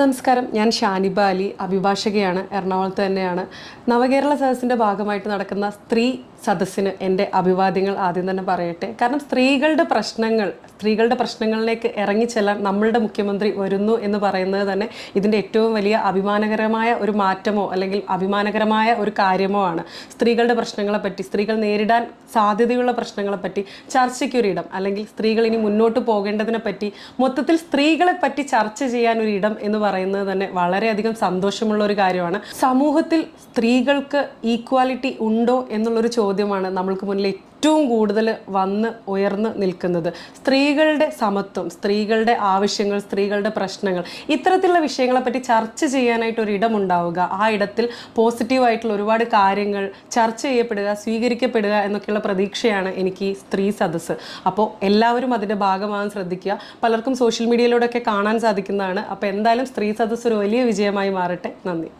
നമസ്കാരം. ഞാൻ ഷാനിബ അലി അഭിഭാഷകയാണ് എറണാകുളത്ത് തന്നെയാണ്. നവകേരള സദസ്സിന്റെ ഭാഗമായിട്ട് നടക്കുന്ന സ്ത്രീ സദസ്സിന് എന്റെ അഭിവാദ്യങ്ങൾ ആദ്യം തന്നെ പറയട്ടെ. കാരണം സ്ത്രീകളുടെ പ്രശ്നങ്ങൾ സ്ത്രീകളുടെ പ്രശ്നങ്ങളിലേക്ക് ഇറങ്ങിച്ചെല്ലാൻ നമ്മളുടെ മുഖ്യമന്ത്രി വരുന്നു എന്ന് പറയുന്നത് തന്നെ ഇതിന്റെ ഏറ്റവും വലിയ അഭിമാനകരമായ ഒരു മാറ്റമോ അല്ലെങ്കിൽ അഭിമാനകരമായ ഒരു കാര്യമോ ആണ്. സ്ത്രീകളുടെ പ്രശ്നങ്ങളെ പറ്റി സ്ത്രീകൾ നേരിടാൻ സാധ്യതയുള്ള പ്രശ്നങ്ങളെ പറ്റി ചർച്ചയ്ക്കൊരിടം അല്ലെങ്കിൽ സ്ത്രീകൾ ഇനി മുന്നോട്ട് പോകേണ്ടതിനെ പറ്റി മൊത്തത്തിൽ സ്ത്രീകളെ പറ്റി ചർച്ച ചെയ്യാൻ ഒരു ഇടം എന്ന് പറയുന്നത് തന്നെ വളരെയധികം സന്തോഷമുള്ള ഒരു കാര്യമാണ്. സമൂഹത്തിൽ സ്ത്രീകൾക്ക് ഈക്വാലിറ്റി ഉണ്ടോ എന്നുള്ളൊരു ചോദ്യമാണ് നമ്മൾക്ക് മുന്നിൽ ഏറ്റവും കൂടുതൽ വന്ന് ഉയർന്ന് നിൽക്കുന്നത്. സ്ത്രീകളുടെ സമത്വം സ്ത്രീകളുടെ ആവശ്യങ്ങൾ സ്ത്രീകളുടെ പ്രശ്നങ്ങൾ ഇത്തരത്തിലുള്ള വിഷയങ്ങളെ പറ്റി ചർച്ച ചെയ്യാനായിട്ട് ഒരു ഇടമുണ്ടാവുക. ആ ഇടത്തിൽ പോസിറ്റീവായിട്ടുള്ള ഒരുപാട് കാര്യങ്ങൾ ചർച്ച ചെയ്യപ്പെടുക സ്വീകരിക്കപ്പെടുക എന്നൊക്കെയുള്ള പ്രതീക്ഷയാണ് എനിക്ക് സ്ത്രീ സദസ്സ്. അപ്പോൾ എല്ലാവരും അതിന്റെ ഭാഗമാകാൻ ശ്രദ്ധിക്കുക. പലർക്കും സോഷ്യൽ മീഡിയയിലൂടെയൊക്കെ കാണാൻ സാധിക്കുന്നതാണ്. അപ്പോൾ എന്തായാലും സ്ത്രീ സദസ്സ് ഒരു വലിയ വിജയമായി മാറട്ടെ. നന്ദി.